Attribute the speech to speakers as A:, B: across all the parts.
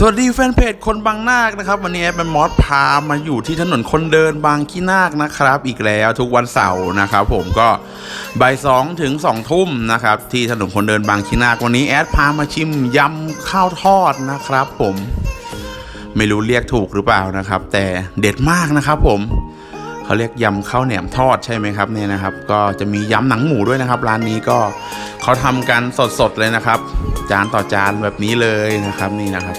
A: สวัสดีแฟนเพจคนบางนาคนะครับ วันนี้แอดเป็นมอสพามาอยู่ที่ถนนคนเดินบางขี้นาคนะครับ อีกแล้วทุกวันเสาร์นะครับ ผมก็บ่ายสองถึงสองทุ่มนะครับ ที่ถนนคนเดินบางขี้นาควันนี้แอดพามาชิมยำข้าวทอดนะครับ ผมไม่รู้เรียกถูกหรือเปล่านะครับ แต่เด็ดมากนะครับผมเขาเรียกยำข้าวแหนมทอดใช่ไหมครับเนี่ยนะครับ ก็จะมียำหนังหมูด้วยนะครับ ร้านนี้ก็เขาทำกันสดๆเลยนะครับ จานต่อจานแบบนี้เลยนะครับนี่นะครับ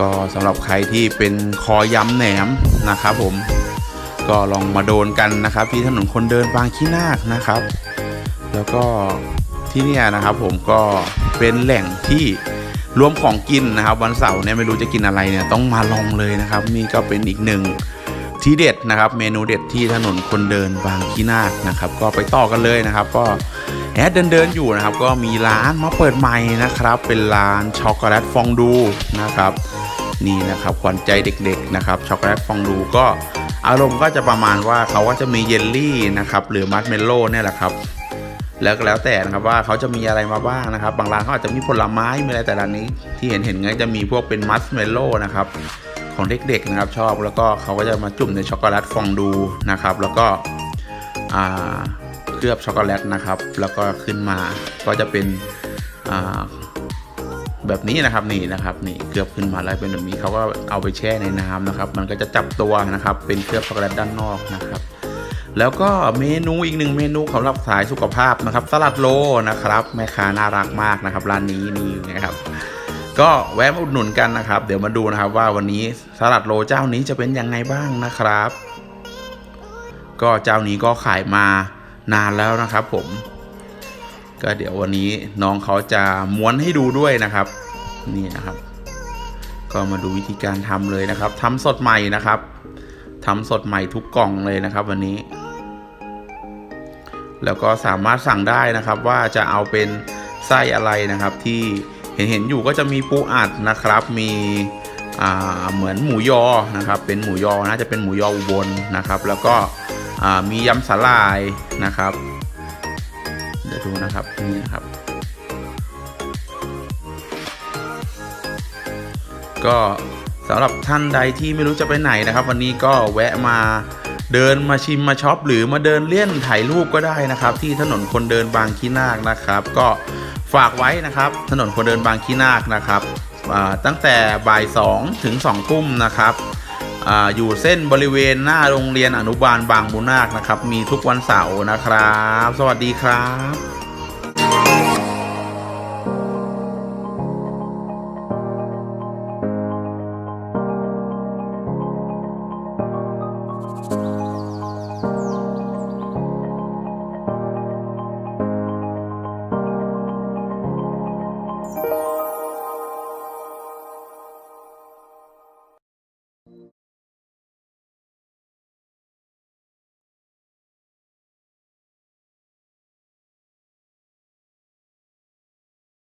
A: ก็สำหรับใครที่เป็นคอย้ำแหนมนะครับผมก็ลองมาโดนกันนะครับที่ถนนคนเดินบางขี้นาคนะครับ แล้วก็ที่นี่นะครับผมก็เป็นแหล่งที่รวมของกินนะครับวันเสาร์เนี่ยไม่รู้จะกินอะไรเนี่ยต้องมาลองเลยนะครับนี่ก็เป็นอีกหนึ่งที่เด็ดนะครับ เมนูเด็ดที่ถนนคนเดินบางขี้นาคนะครับ ก็ไปต่อกันเลยนะครับ ก็แอดเดินเดินอยู่นะครับ ก็มีร้านมาเปิดใหม่นะครับ เป็นร้านช็อกโกแลตฟองดูนะครับ นี่นะครับขวัญใจเด็กๆนะครับช็อกโกแลตฟองดูก็อารมณ์ก็จะประมาณว่าเขาก็จะมีเยลลี่นะครับหรือมัดเมลโล่เนี่ยแหละครับแล้วก็แล้วแต่นะครับว่าเขาจะมีอะไรมาบ้างนะครับ บางร้านเขาอาจจะมีผลไม้มีอะไรแต่ร้านนี้ ที่เห็นเห็นๆก็จะมีพวกเป็นมัสเมลโล่นะครับของเด็กๆนะครับชอบแล้วก็เขาก็จะมาจุ่มในช็อกโกแลตฟองดูนะครับ แล้วก็อ่าเคลือบช็อกโกแลตนะครับ แล้วก็ขึ้นมาก็จะเป็นอ่า แบบนี้นะครับนี่นะครับนี่เคลือบขึ้นมาแล้วเป็นแบบนี้เขาก็เอาไปแช่ในน้ำนะครับ มันก็จะจับตัวนะครับ เป็นเคลือบช็อกโกแลตด้านนอกนะครับ แล้วก็เมนูอีกหนึ่งเมนูสำหรับสายสุขภาพนะครับ สลัดโลนะครับแม่ค้าน่ารักมากนะครับร้านนี้นี่นะครับก็แวะมาอุดหนุนกันนะครับ เดี๋ยวมาดูนะครับว่าวันนี้สลัดโลเจ้านี้จะเป็นยังไงบ้างนะครับ ก็เจ้านี้ก็ขายมานานแล้วนะครับผม ก็เดี๋ยววันนี้น้องเขาจะม้วนให้ดูด้วยนะครับ นี่นะครับ ก็มาดูวิธีการทำเลยนะครับทำสดใหม่นะครับทำสดใหม่ทุกกล่องเลยนะครับ วันนี้ แล้วก็สามารถสั่งได้นะครับว่าจะเอาเป็นไส้อะไรนะครับ ที่เห็นเห็นอยู่ก็จะมีปูอัดนะครับ มีเหมือนหมูยอนะครับ เป็นหมูยอนะจะเป็นหมูยออุบลนะครับ แล้วก็มียำสาลายนะครับ เดี๋ยวดูนะครับนี่นะครับ ก็สำหรับท่านใดที่ไม่รู้จะไปไหนนะครับ วันนี้ก็แวะมาเดินมาชิมมาช็อปหรือมาเดินเลี่ยนถ่ายรูปก็ได้นะครับ ที่ถนนคนเดินบางขี้นาคนะครับ ก็ฝากไว้นะครับ ถนนคนเดินบางขี้นาคนะครับตั้งแต่บ่าย2ถึง2ทุ่มนะครับ อยู่เส้นบริเวณหน้าโรงเรียนอนุบาลบางบุนาคนะครับ มีทุกวันเสาร์นะครับ สวัสดีครับ